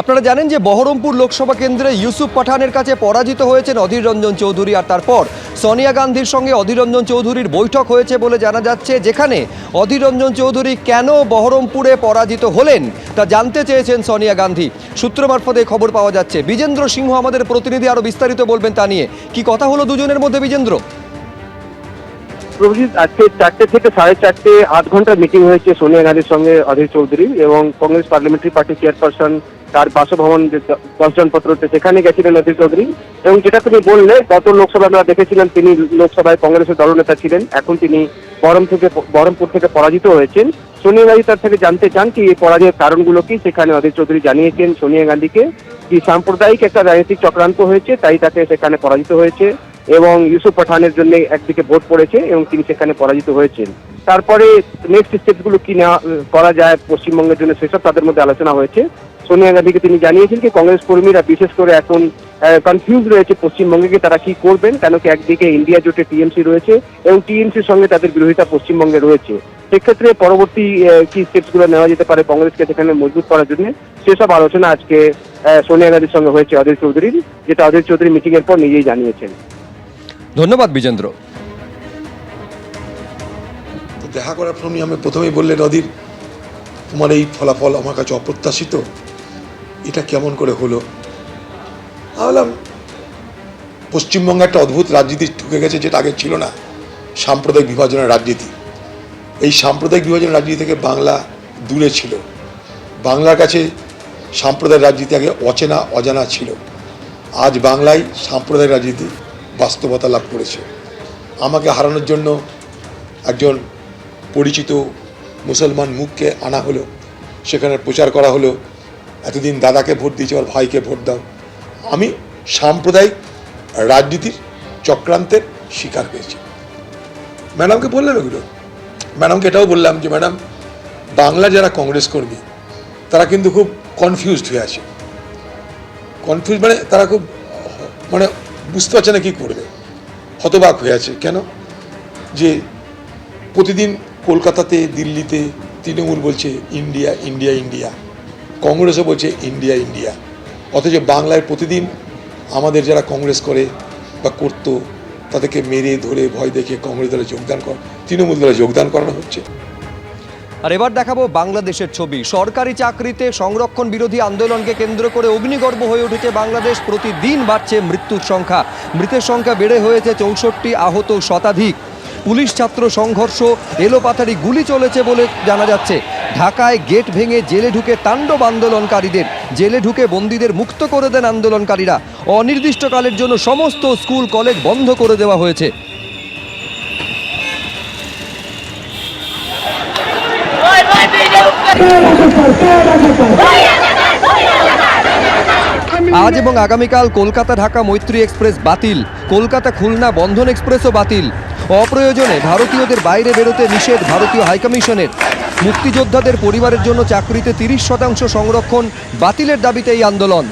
আপনারা জানেন যে বহরমপুর লোকসভা কেন্দ্রে ইউসুফ পাঠানের কাছে পরাজিত হয়েছেন অধীর রঞ্জন চৌধুরী আর তারপর সোনিয়া গান্ধীর সঙ্গে অধীর রঞ্জন চৌধুরীর বৈঠক হয়েছে বলে জানা যাচ্ছে, যেখানে অধীর রঞ্জন চৌধুরী কেন বহরমপুরে পরাজিত হলেন তা জানতে চেয়েছেন সোনিয়া গান্ধী। সূত্র মারফতে খবর পাওয়া যাচ্ছে। বিজেন্দ্র সিংহ আমাদের প্রতিনিধি আরও বিস্তারিত বলবেন তা নিয়ে। কি কথা হলো দুজনের মধ্যে, বিজেন্দ্র? প্রভুজিৎ, আজকে চারটে থেকে সাড়ে চারটে আধ ঘণ্টা মিটিং হয়েছে সোনিয়া গান্ধীর সঙ্গে অধীর চৌধুরী এবং কংগ্রেস পার্লামেন্টারি পার্টি চেয়ারপারসন তার বাসভবন যে দ- দশজন পত্র হচ্ছে সেখানে গেছিলেন অধীর চৌধুরী, এবং যেটা তুমি বললে, গত লোকসভা আমরা দেখেছিলেন তিনি লোকসভায় কংগ্রেসের দলনেতা ছিলেন। এখন তিনি বহরম থেকে বহরমপুর থেকে পরাজিত হয়েছেন। সোনিয়া গান্ধী তার থেকে জানতে চান কি এই পরাজয়ের কারণগুলো কি, সেখানে অধীর চৌধুরী জানিয়েছেন সোনিয়া গান্ধীকে কি সাম্প্রদায়িক একটা রাজনৈতিক চক্রান্ত হয়েছে, তাই তাকে সেখানে পরাজিত হয়েছে এবং ইউসুফ পাঠানের জন্য একদিকে ভোট পড়েছে এবং তিনি সেখানে পরাজিত হয়েছেন। তারপরে নেক্সট স্টেপগুলো কি নেওয়া, করা যায় পশ্চিমবঙ্গের জন্য সেসব তাদের মধ্যে আলোচনা হয়েছে। সোনিয়া গান্ধীকে তিনি জানিয়েছেন যে কংগ্রেস কর্মীরা বিশেষ করে এখন কনফিউজ রয়েছে পশ্চিমবঙ্গে কি তারা কি করবেন? কেন কি একদিকে ইন্ডিয়া জোটে টিএমসি রয়েছে এবং টিএমসির সঙ্গে তাদের বিরোধিতা পশ্চিমবঙ্গে রয়েছে? সেক্ষেত্রে পরবর্তী কি স্টেপসগুলো নেওয়া যেতে পারে কংগ্রেসকে সেখানে মজবুত করার জন্য? সেসব আলোচনা আজকে সোনিয়া গান্ধীর সঙ্গে হয়েছে অধীর চৌধুরীর যেটা অধীর চৌধুরী মিটিং এর পর নিজেই জানিয়েছেন। ধন্যবাদ বিজেন্দ্র। দেখা করার ফোনই আমি প্রথমেই বললেন অধীর তোমার এই ফলাফল আমার কাছে অপ্রত্যাশিত। এটা কেমন করে হলো? আমি বললাম পশ্চিমবঙ্গে একটা অদ্ভুত রাজনীতি ঢুকে গেছে যেটা আগে ছিল না, সাম্প্রদায়িক বিভাজনের রাজনীতি। এই সাম্প্রদায়িক বিভাজনের রাজনীতি থেকে বাংলা দূরে ছিল। বাংলার কাছে সাম্প্রদায়িক রাজনীতি আগে অচেনা, অজানা ছিল। আজ বাংলায় সাম্প্রদায়িক রাজনীতি বাস্তবতা লাভ করেছে। আমাকে হারানোর জন্য একজন পরিচিত মুসলমান মুখকে আনা হলো, সেখানে প্রচার করা হলো এতদিন দাদাকে ভোট দিয়েছি, আমার ভাইকে ভোট দাও। আমি সাম্প্রদায়িক রাজনীতির চক্রান্তের শিকার হয়েছি। ম্যাডামকে বললাম এগুলো। ম্যাডামকে এটাও বললাম যে, ম্যাডাম, বাংলা যারা কংগ্রেস কর্মী, তারা কিন্তু খুব কনফিউজড হয়ে আছে। কনফিউজ মানে তারা খুব মানে বুঝতে পারছে না কী করবে। হতবাক হয়ে আছে। কেন? যে প্রতিদিন কলকাতাতে, দিল্লিতে তৃণমূল বলছে, ইন্ডিয়া ইন্ডিয়া ইন্ডিয়া। কংগ্রেসও বলছে ইন্ডিয়া ইন্ডিয়া। অথচ বাংলায় প্রতিদিন আমাদের যারা কংগ্রেস করে বা করতো, তাদেরকে মেরে ধরে, ভয় দেখে কংগ্রেস দলে যোগদান কর, তৃণমূল দলে যোগদান করানো হচ্ছে। আর এবার দেখাবো বাংলাদেশের ছবি। সরকারি চাকরিতে সংরক্ষণ বিরোধী আন্দোলনকে কেন্দ্র করে অগ্নিগর্ভ হয়ে উঠেছে বাংলাদেশ। প্রতিদিন বাড়ছে মৃত্যুর সংখ্যা। মৃতের সংখ্যা বেড়ে হয়েছে চৌষট্টি আহত শতাধিক। পুলিশ ছাত্র সংঘর্ষ এলোপাথারি গুলি চলেছে বলে জানা যাচ্ছে। ঢাকায় গেট ভেঙে জেলে ঢুকে তাণ্ডব আন্দোলনকারীদের, জেলে ঢুকে বন্দীদের মুক্ত করে দেন আন্দোলনকারীরা। অনির্দিষ্টকালের জন্য সমস্ত স্কুল, কলেজ বন্ধ করে দেওয়া হয়েছে। আজ এবং আগামীকাল কলকাতা ঢাকা মৈত্রী এক্সপ্রেস বাতিল। কলকাতা খুলনা বন্ধন এক্সপ্রেসও বাতিল। অপ্রয়োজনে ভারতীয়দের বাইরে বেরোতে নিষেধ ভারতীয় হাইকমিশনের। মুক্তিযোদ্ধাদের পরিবারের জন্য চাকরিতে তিরিশ শতাংশ সংরক্ষণ বাতিলের দাবিতে এই আন্দোলন।